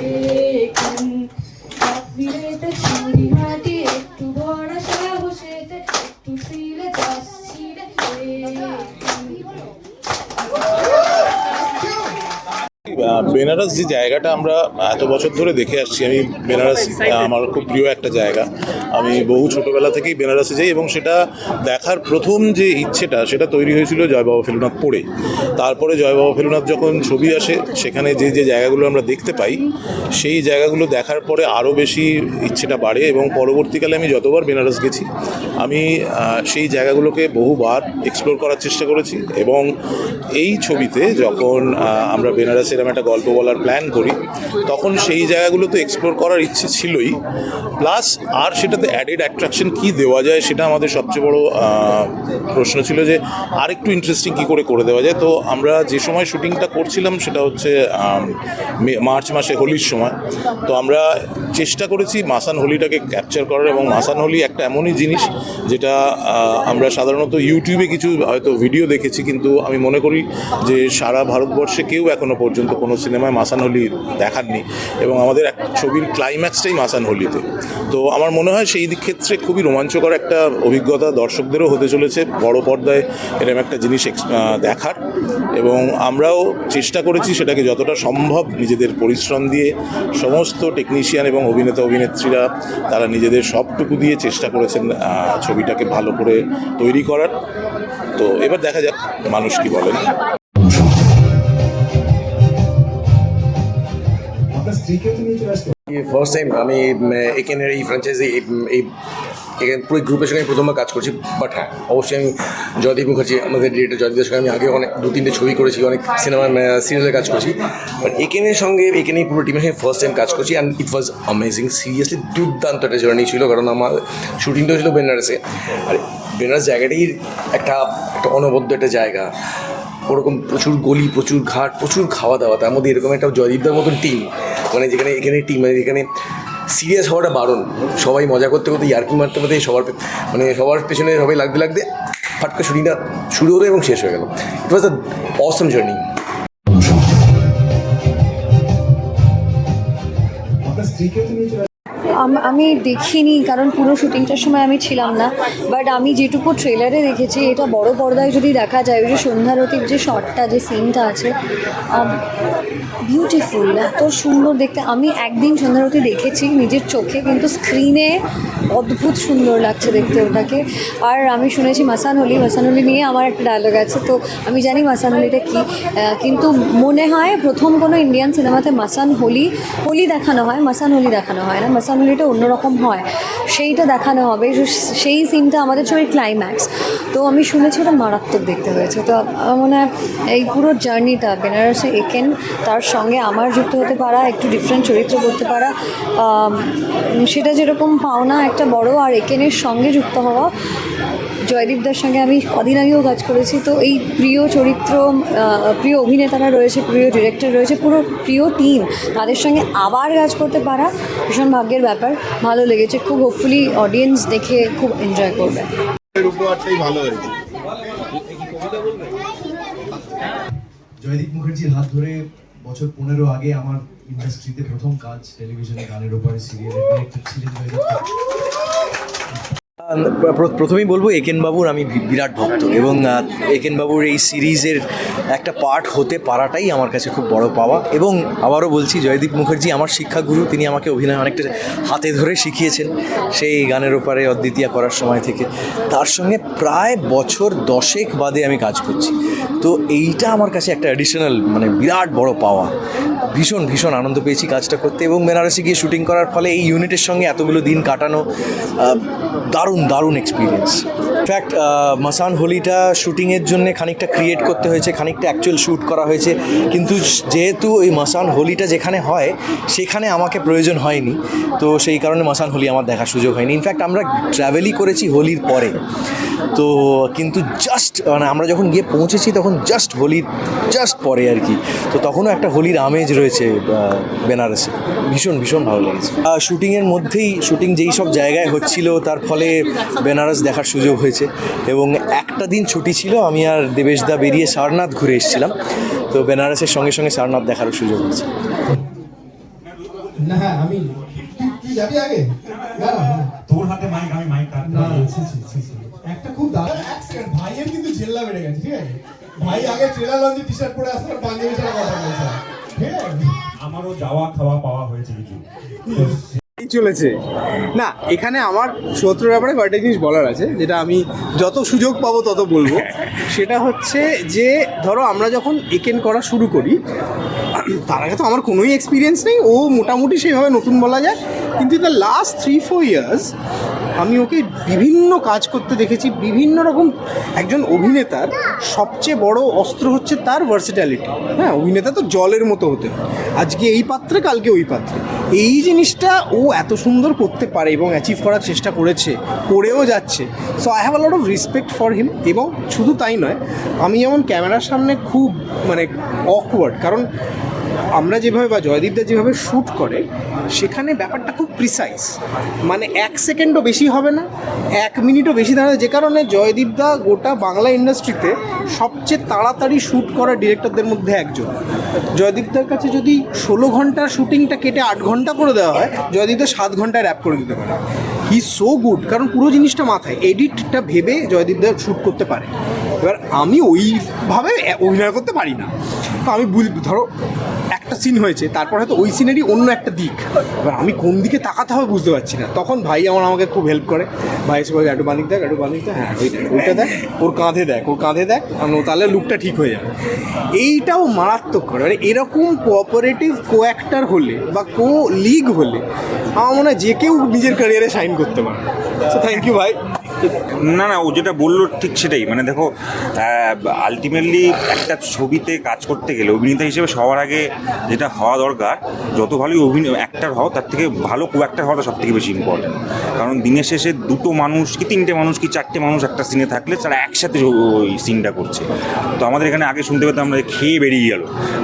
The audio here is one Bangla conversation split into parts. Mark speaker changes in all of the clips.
Speaker 1: দেখুন
Speaker 2: বেনারস যে জায়গাটা আমরা এত বছর ধরে দেখে আসছি, আমি বেনারস আমার খুব প্রিয় একটা জায়গা। আমি বহু ছোটবেলা থেকেই বেনারসে যাই এবং সেটা দেখার প্রথম যে ইচ্ছেটা, সেটা তৈরি হয়েছিল জয়বাবা ফেলুনাথ পড়ে। তারপরে জয়বাবা ফেলুনাথ যখন ছবি আসে, সেখানে যে যে জায়গাগুলো আমরা দেখতে পাই, সেই জায়গাগুলো দেখার পরে আরও বেশি ইচ্ছেটা বাড়ে এবং পরবর্তীকালে আমি যতবার বেনারস গেছি, আমি সেই জায়গাগুলোকে বহুবার এক্সপ্লোর করার চেষ্টা করেছি এবং এই ছবিতে যখন আমরা বেনারসের একটা গল্প বলার প্ল্যান করি। তখন সেই জায়গাগুলো তো এক্সপ্লোর করার ইচ্ছে ছিলই। প্লাস আর সেটাতে অ্যাডেড অ্যাট্রাকশন কী দেওয়া যায় সেটা আমাদের সবচেয়ে বড় প্রশ্ন ছিল যে আর একটু ইন্টারেস্টিং কী করে করে দেওয়া যায়? তো আমরা যে সময় শুটিংটা করছিলাম সেটা হচ্ছে মার্চ মাসে হোলির সময়। তো আমরা চেষ্টা করেছি মাসান হোলিটাকে ক্যাপচার করার এবং মাসান হোলি একটা এমনই জিনিস যেটা আমরা সাধারণত ইউটিউবে কিছু হয়তো ভিডিও দেখেছি, কিন্তু আমি মনে করি যে সারা ভারতবর্ষে কেউ এখনও পর্যন্ত কোনো সিনেমায় মাসান হোলি দেখাননি এবং আমাদের এক ছবির ক্লাইম্যাক্সটাই মাসান হোলিতে তো আমার মনে হয় সেই দিক ক্ষেত্রে খুবই রোমাঞ্চকর একটা অভিজ্ঞতা দর্শকদেরও হতে চলেছে। বড় পর্দায় এরকম একটা জিনিস দেখার। এবং আমরাও চেষ্টা করেছি সেটাকে যতটা সম্ভব নিজেদের পরিশ্রম দিয়ে সমস্ত টেকনিশিয়ান এবং অভিনেতা, অভিনেত্রীরা তারা নিজেদের সবটুকু দিয়ে চেষ্টা করেছেন ছবিটাকে ভালো করে তৈরি করার। তো এবার দেখা যাক মানুষ কি বলেন।
Speaker 3: ফার্স্ট টাইম আমি এখানের এই ফ্র্যাঞ্চাইজি এই এখানে পুরো গ্রুপের সঙ্গে আমি প্রথমবার কাজ করছি বাট হ্যাঁ অবশ্যই আমি জয়দীপ মুখার্জি, আমাদের ডিরেক্টর জয়দীপের সঙ্গে আমি আগে অনেক, দু, তিনটে ছবি করেছি, অনেক সিনেমা সিরিয়ালে কাজ করছি বাট এখানের সঙ্গে এখানে পুরো টিমের সঙ্গে ফার্স্ট টাইম কাজ করছি and it was amazing seriously দুর্দান্ত একটা জার্নি ছিল, কারণ আমার শুটিংটাও ছিল বেনারসে আর বেনারস জায়গাটাই একটা একটা অনবদ্য একটা জায়গা ওরকম প্রচুর গলি, প্রচুর ঘাট, প্রচুর খাওয়া দাওয়া তার মধ্যে এরকম একটা জয়দীপদার মতন টিম মানে যেখানে, এখানে টিম মানে যেখানে সিরিয়াস হওয়াটা বারণ। সবাই মজা করতে করতে ইয়ার্কি মারতে মারতে সবার মানে সবার পেছনে সবাই লাগতে লাগতে ফাটকা শুটিংটা শুরু হলো এবং শেষ হয়ে গেল। ইট ওয়াজ আ অসম জার্নি
Speaker 4: আপনার স্ত্রীকেও তো নিয়ে চলে
Speaker 5: আম- দেখিনি, কারণ পুরো শুটিংটার সময় আমি ছিলাম না। বাট আমি যেটুকু ট্রেলারে দেখেছি, এটা বড় পর্দায় যদি দেখা যায়, ওই যে সন্ধ্যারতির যে শটটা যে সিনটা আছে বিউটিফুল এত সুন্দর দেখতে। আমি একদিন সন্ধ্যারতি দেখেছি, নিজের চোখে, কিন্তু স্ক্রিনে অদ্ভুত সুন্দর লাগছে দেখতে ওটাকে। আর আমি শুনেছি মাসান হলি মাসান হলি নিয়ে আমার একটা ডায়লগ আছে, তো আমি জানি মাসান হলিটা কী কিন্তু মনে হয় প্রথম কোনো ইন্ডিয়ান সিনেমাতে মাসান হোলি হোলি দেখানো হয় মাসান হোলি দেখানো হয় না মাসান হোলিটা অন্যরকম হয়। সেইটা দেখানো হবে সেই সিনটা আমাদের ছবির ক্লাইম্যাক্স তো আমি শুনেছি ওটা মারাত্মক দেখতে হয়েছে। তো আমার মনে হয় এই পুরো জার্নিটা বেনারসে একেন, তার সঙ্গে আমার যুক্ত হতে পারা, একটু ডিফারেন্ট চরিত্র করতে পারা সেটা যেরকম পাওনা, একটা বড় আর একেনের সঙ্গে যুক্ত হওয়া জয়দীপদার সঙ্গে আমি কদিন আগেও কাজ করেছি। তো এই প্রিয় চরিত্র প্রিয় অভিনেতারা রয়েছে প্রিয় ডিরেক্টর রয়েছে পুরো প্রিয় টিম তাদের সঙ্গে আবার কাজ করতে পারা ভীষণ ভাগ্যের ব্যাপার। ভালো লেগেছে খুব হোপফুলি অডিয়েন্স দেখে খুব এনজয় করবে।
Speaker 4: জয়দীপ মুখার্জির হাত ধরে বছর পনেরো আগে আমার ইন্ডাস্ট্রিতে প্রথম কাজ টেলিভিশনে গানের ওপরে সিরিয়ালের ডিরেক্টর ছিলেন।
Speaker 3: প্রথমেই বলব একেন বাবুর আমি বিরাট ভক্ত এবং আহ, একেন বাবুর এই সিরিজের একটা পার্ট হতে পারাটাই আমার কাছে খুব বড় পাওয়া এবং আবারও বলছি জয়দীপ মুখার্জি আমার শিক্ষাগুরু তিনি আমাকে অভিনয় অনেকটা হাতে ধরে শিখিয়েছেন সেই গানের ওপারে অদ্বিতীয়া করার সময় থেকে। তার সঙ্গে প্রায় বছর দশেক বাদে আমি কাজ করছি। তো এইটা আমার কাছে একটা অ্যাডিশনাল মানে বিরাট বড় পাওয়া। ভীষণ ভীষণ আনন্দ পেয়েছি কাজটা করতে এবং বেনারসে গিয়ে শুটিং করার ফলে এই ইউনিটের সঙ্গে এতগুলো দিন কাটানো আহ, দারুণ এক্সপিরিয়েন্স ইনফ্যাক্ট মাসান হোলিটা শুটিংয়ের জন্য খানিকটা ক্রিয়েট করতে হয়েছে, খানিকটা অ্যাকচুয়াল শ্যুট করা হয়েছে। কিন্তু যেহেতু ওই মাসান হোলিটা যেখানে হয়, সেখানে আমাকে প্রয়োজন হয়নি। তো সেই কারণে মাসান হোলি আমার দেখার সুযোগ হয়নি। ইনফ্যাক্ট, আমরা ট্রাভেলই করেছি হোলির পরে। তো কিন্তু জাস্ট মানে আমরা যখন গিয়ে পৌঁছেছি, তখন জাস্ট হোলির জাস্ট পরে আর কি। তো তখনও একটা হোলির আমেজ রয়েছে বেনারসে। ভীষণ ভীষণ ভালো লেগেছে। শুটিংয়ের মধ্যেই শুটিং যেই সব জায়গায় হচ্ছিল, তার ফলে বেনারস দেখার সুযোগ হয়েছে এবং একটা দিন ছুটি ছিল আমি আর দেবেশদা বেরিয়ে সারনাথ ঘুরে এসেছিলাম। তো বেনারসের সঙ্গে সঙ্গে সারনাথ দেখারও সুযোগ হয়েছে।
Speaker 6: না হ্যাঁ আমি তুই তুই যাবি আগে? না না না।
Speaker 7: তোর হাতে মাইক আমি মাইক
Speaker 6: না
Speaker 7: পারি।
Speaker 6: ছি, ছি, ছি, ছি। একটা খুব দারুণ এক ভাইয়ের কিন্তু জেল্লা বেড়ে গেছে ঠিক আছে? ভাই আগে ট্রেলার লঞ্চে টি শার্ট পরে আসলে পাঞ্জাবি ছাড়া কথা বলছে। ঠিক আছে?
Speaker 7: আমারও যাওয়া খাওয়া পাওয়া হয়েছে কিছু।
Speaker 8: চলেছে। না, এখানে আমার সত্তর ব্যাপারে কয়েকটা জিনিস বলার আছে, যেটা আমি যত সুযোগ পাবো তত বলব। সেটা হচ্ছে যে, ধরো আমরা যখন একেন করা শুরু করি, তার আগে তো আমার কোনোই এক্সপিরিয়েন্স নেই, ও মোটামুটি সেইভাবে নতুন বলা যায়। কিন্তু the last three four years আমি ওকে বিভিন্ন কাজ করতে দেখেছি, বিভিন্ন রকম একজন অভিনেতার সবচেয়ে বড় অস্ত্র হচ্ছে তার ভার্সিটালিটি হ্যাঁ অভিনেতা তো জলের মতো হতে হয়। আজকে এই পাত্রে, কালকে ওই পাত্রে। এই জিনিসটা ও এত সুন্দর করতে পারে এবং অ্যাচিভ করার চেষ্টা করেছে, করেও যাচ্ছে। So I have a lot of respect for him এবং শুধু তাই নয়, আমি যেমন ক্যামেরার সামনে খুব মানে অকওয়ার্ড কারণ আমরা যেভাবে বা জয়দীপদা যেভাবে শ্যুট করে, সেখানে ব্যাপারটা খুব প্রিসাইজ মানে এক সেকেন্ডও বেশি হবে না, এক মিনিটও বেশি দাঁড়াবে, যে কারণে জয়দীপদা গোটা বাংলা ইন্ডাস্ট্রিতে সবচেয়ে তাড়াতাড়ি শ্যুট করা ডিরেক্টরদের মধ্যে একজন। জয়দীপদার কাছে যদি ষোলো ঘণ্টার শ্যুটিংটা কেটে আট ঘণ্টা করে দেওয়া হয়, জয়দীপদা সাত ঘন্টায় র্যাপ করে দিতে পারে। হি সো গুড কারণ পুরো জিনিসটা মাথায় এডিটটা ভেবে জয়দীপদা শ্যুট করতে পারে। এবার আমি ওইভাবে অভিনয় করতে পারি না। আমি বুঝ, ধরো, একটা সিন হয়েছে, তারপর হয়তো ওই সিনেরই অন্য একটা দিক। এবার আমি কোন দিকে তাকাতে হবে বুঝতে পারছি না। তখন ভাই আমার আমাকে খুব হেল্প করে। ভাই এসে বলে, একটু বানিক দেখ, একটু বানিক দেখ। হ্যাঁ ওই দেখ, ওইটা দেখ, ওর কাঁধে দেখ, ওর কাঁধে দেখ তাহলে লুকটা ঠিক হয়ে যাবে। এইটাও মারাত্মক করে। মানে এরকম কোঅপারেটিভ কো অ্যাক্টার হলে বা কো লিগ হলে, আমার মনে হয় যে কেউ নিজের ক্যারিয়ারে সাইন করতে পারে সো থ্যাংক ইউ ভাই।
Speaker 9: না না ও যেটা বলল ঠিক সেটাই। মানে দেখো আলটিমেটলি একটা ছবিতে কাজ করতে গেলে অভিনেতা হিসেবে সবার আগে যেটা হওয়া দরকার যত ভালোই অভিনয় অ্যাক্টার হও তার থেকে ভালো কো অ্যাক্টার হওয়াটা সব থেকে বেশি ইম্পর্টেন্ট কারণ দিনের শেষে দুটো মানুষ কি তিনটে মানুষ কি চারটে মানুষ একটা সিনে থাকলে তারা একসাথে ওই সিনটা করছে। তো আমাদের এখানে আগে শুনতে পেতাম আমরা খেয়ে বেরিয়ে গেল।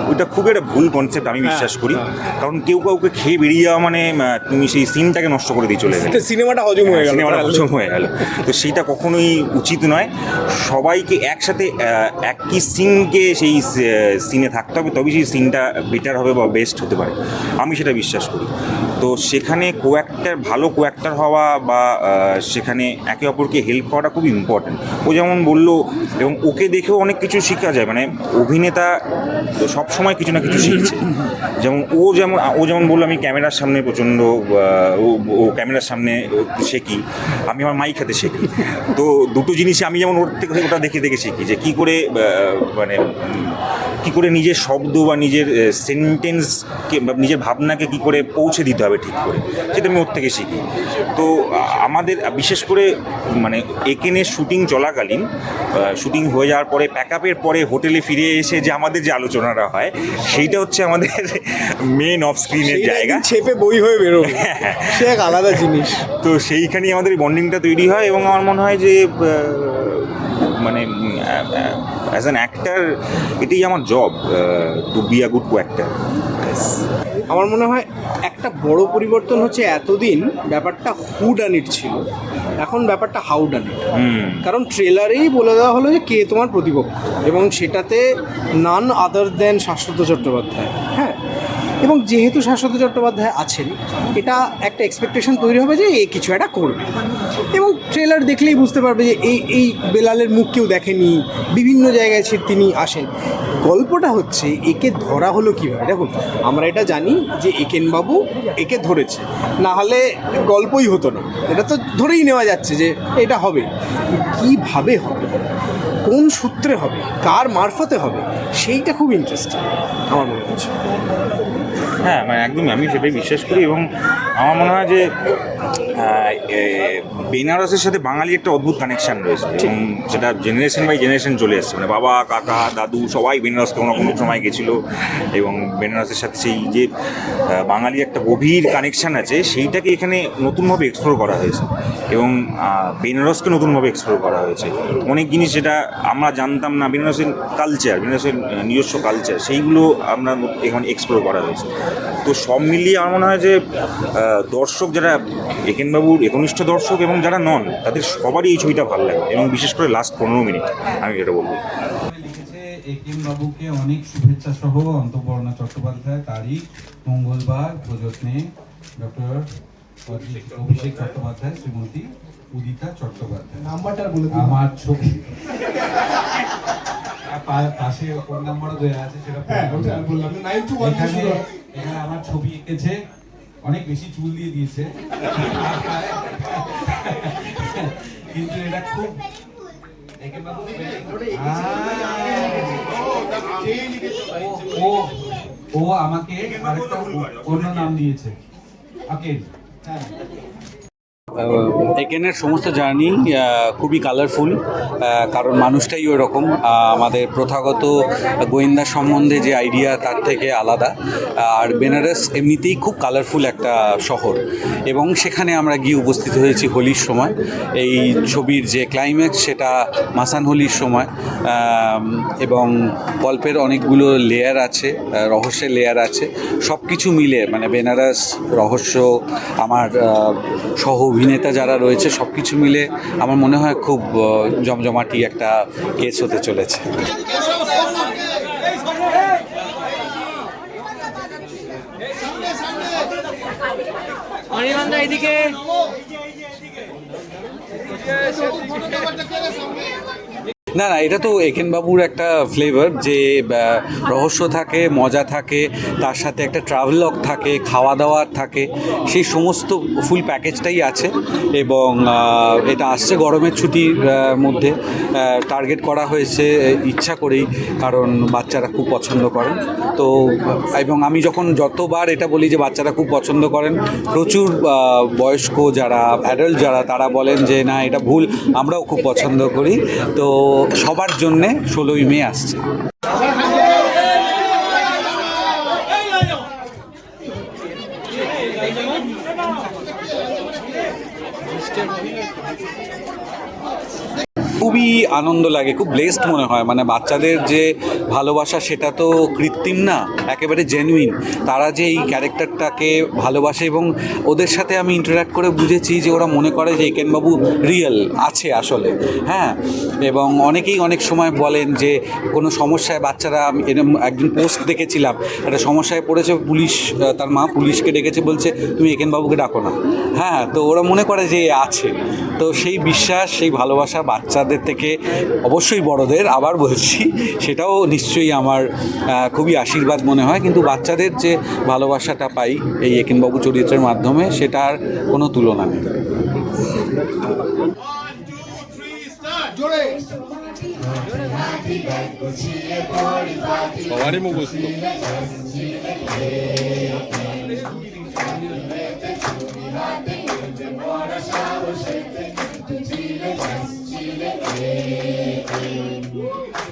Speaker 9: ওইটা খুব একটা ভুল কনসেপ্ট আমি বিশ্বাস করি। কারণ কেউ কাউকে খেয়ে বেরিয়ে যাওয়া মানে তুমি সেই সিনটাকে নষ্ট করে দিয়ে চলে গেলে।
Speaker 8: সিনেমাটা হজম হয়ে গেল।
Speaker 9: সিনেমাটা হজম হয়ে গেল। তো সেইটা কখনোই উচিত নয়। সবাইকে একসাথে একই সিনকে সেই সিনে থাকতে হবে, তবেই সেই সিনটা বেটার হবে বা বেস্ট হতে পারে। আমি সেটা বিশ্বাস করি। তো সেখানে কো অ্যাক্টার ভালো কো অ্যাক্টার হওয়া বা সেখানে একে অপরকে হেল্প করাটা খুব ইম্পর্টেন্ট ও যেমন বলল, এবং ওকে দেখেও অনেক কিছু শেখা যায়। মানে অভিনেতা সব সময় কিছু না কিছু শিখছে। যেমন ও যেমন ও যেমন বলল আমি ক্যামেরার সামনে প্রচণ্ড ও ক্যামেরার সামনে শেখি আমি আমার মাইক হাতে শেখি তো দুটো জিনিসই আমি যেমন ওর থেকে ওটা দেখে দেখে শিখি যে কী করে মানে কী করে নিজের শব্দ বা নিজের সেন্টেন্সকে বা নিজের ভাবনাকে কী করে পৌঁছে দিতে হবে ঠিক করে সেটা আমি ওর থেকে শিখি। তো আমাদের বিশেষ করে মানে একেনের শুটিং চলাকালীন শুটিং হয়ে যাওয়ার পরে প্যাক আপের পরে হোটেলে ফিরে এসে যে আমাদের যে আলোচনাটা হয় সেইটা হচ্ছে আমাদের মেন অফ স্ক্রিনের জায়গা।
Speaker 8: ছেপে বই হয়ে বেরোবে। সে এক আলাদা জিনিস।
Speaker 9: তো সেইখানেই আমাদের বন্ডিংটা তৈরি হয় এবং আমার মনে হয় যে মানে অ্যাজ অ্যান অ্যাক্টার এটাই আমার job to be a good actor
Speaker 8: আমার মনে হয় একটা বড় পরিবর্তন হচ্ছে এতদিন ব্যাপারটা হু ডান ইট ছিল। এখন ব্যাপারটা হাউ ডান ইট
Speaker 9: হুম।
Speaker 8: কারণ ট্রেলারেই বলে দেওয়া হলো যে কে তোমার প্রতিপক্ষ। এবং সেটাতে নান আদার দেন শাশ্বত চট্টোপাধ্যায়। হ্যাঁ? এবং যেহেতু শাশ্বত চট্টোপাধ্যায় আছেন, এটা একটা এক্সপেকটেশন তৈরি হবে যে এ কিছু একটা করবে। এবং ট্রেলার দেখলেই বুঝতে পারবে যে এই এই বেলালের মুখ কেউ দেখেনি, বিভিন্ন জায়গায় তিনি আসেন। গল্পটা হচ্ছে, একে ধরা হলো কীভাবে? দেখুন, আমরা এটা জানি যে একেনবাবু একে ধরেছে। না হলে গল্পই হতো না। এটা তো ধরেই নেওয়া যাচ্ছে যে এটা হবে। কীভাবে হবে? কোন সূত্রে হবে? কার মারফতে হবে? সেইটা খুব ইন্টারেস্টিং আমার মনে হচ্ছে।
Speaker 9: হ্যাঁ মানে একদমই আমি সেটাই বিশ্বাস করি এবং আমার মনে হয় যে বেনারসের সাথে বাঙালি একটা অদ্ভুত কানেকশন রয়েছে এবং সেটা জেনারেশন বাই জেনারেশন চলে এসছে মানে বাবা কাকা দাদু সবাই বেনারস কোনো কোনো সময় গেছিল এবং বেনারসের সাথে সেই যে বাঙালি একটা গভীর কানেকশন আছে সেইটাকে এখানে নতুনভাবে এক্সপ্লোর করা হয়েছে এবং বেনারসকে নতুনভাবে এক্সপ্লোর করা হয়েছে। অনেক জিনিস যেটা আমরা জানতাম না বেনারসের কালচার বেনারসের নিজস্ব কালচার সেইগুলো আমরা এখানে এক্সপ্লোর করা হয়েছে। তো সব মিলিয়ে আমার মনে হয় যে দর্শক যারা একেনবাবুর একনিষ্ঠ দর্শক এবং যারা নন তাদের সবারই এই ছবিটা ভালো লাগে এবং বিশেষ করে লাস্ট পনেরো মিনিট আমি যেটা বলব।
Speaker 7: লিখেছে
Speaker 10: একেন বাবুকে অনেক শুভেচ্ছা সহ অন্তপর্ণা চট্টোপাধ্যায় তারিখ মঙ্গলবার প্রযত্নে ডক্টর অভিষেক চট্টোপাধ্যায় শ্রীমতী উদিতা চট্টোপাধ্যায়।
Speaker 6: নাম্বারটা বলে
Speaker 10: আমার ছবি। পা- পাশে ফোন নাম্বারও দেওয়া আছে সেটা
Speaker 6: হ্যাঁ বললাম নাইন টু ওয়ান
Speaker 10: এখানে এখানে আমার ছবি এঁকেছে অনেক বেশি চুল দিয়ে দিয়েছে। কিন্তু এটা খুব ও ও আমাকে আরেকটা অন্য নাম দিয়েছে ওকে হ্যাঁ
Speaker 11: একেনের সমস্ত জার্নি খুবই কালারফুল কারণ মানুষটাই ওরকম আমাদের প্রথাগত গোয়েন্দা সম্বন্ধে যে আইডিয়া তার থেকে আলাদা। আর বেনারস এমনিতেই খুব কালারফুল একটা শহর। এবং সেখানে আমরা গিয়ে উপস্থিত হয়েছি হোলির সময়। এই ছবির যে ক্লাইম্যাক্স সেটা মাসান হোলির সময়। এবং গল্পের অনেকগুলো লেয়ার আছে রহস্যের লেয়ার আছে। সব কিছু মিলে মানে বেনারস, রহস্য, আমার সহ অভিনেতা যারা রয়েছে সব কিছু মিলে আমার মনে হয় খুব জমজমাটি একটা কেস হতে চলেছে না না, এটা তো একেনবাবুর একটা ফ্লেভার যে রহস্য থাকে, মজা থাকে, তার সাথে একটা ট্রাভেলগ থাকে খাওয়া দাওয়ার থাকে, সেই সমস্ত ফুল প্যাকেজটাই আছে এবং এটা আসছে গরমের ছুটির মধ্যে টার্গেট করা হয়েছে ইচ্ছা করেই, কারণ বাচ্চারা খুব পছন্দ করেন। তো, এবং আমি যখন যতবার এটা বলি যে বাচ্চারা খুব পছন্দ করেন, প্রচুর বয়স্ক যারা অ্যাডাল্ট যারা, তারা বলেন যে, না, এটা ভুল, আমরাও খুব পছন্দ করি। তো সবার জন্যে ষোলোই মে আসছে। খুবই আনন্দ লাগে, খুব ব্লেসড মনে হয়। মানে বাচ্চাদের যে ভালোবাসা সেটা তো কৃত্রিম না, একেবারে জেনুইন তারা যে এই ক্যারেক্টারটাকে ভালোবাসে এবং ওদের সাথে আমি ইন্টারাক্ট করে বুঝেছি যে ওরা মনে করে যে একেনবাবু রিয়েল আছে আসলে। হ্যাঁ? এবং অনেকেই অনেক সময় বলেন যে কোনো সমস্যায় বাচ্চারা এরম একজন পোস্ট দেখেছিলাম, একটা সমস্যায় পড়েছে, পুলিশ, তার মা পুলিশকে ডেকেছে, বলছে, তুমি একেনবাবুকে ডাকো না। হ্যাঁ? তো ওরা মনে করে যে আছে। তো সেই বিশ্বাস, সেই ভালোবাসা বাচ্চাদের থেকে অবশ্যই বড়দের আবার বলছি সেটাও নিশ্চয়ই আমার খুবই আশীর্বাদ মনে হয়। কিন্তু বাচ্চাদের যে ভালোবাসাটা পাই এই একেনবাবু চরিত্রের মাধ্যমে সেটার কোনো তুলনা নেই।
Speaker 1: সবারই মুখস্থ
Speaker 6: Thank you.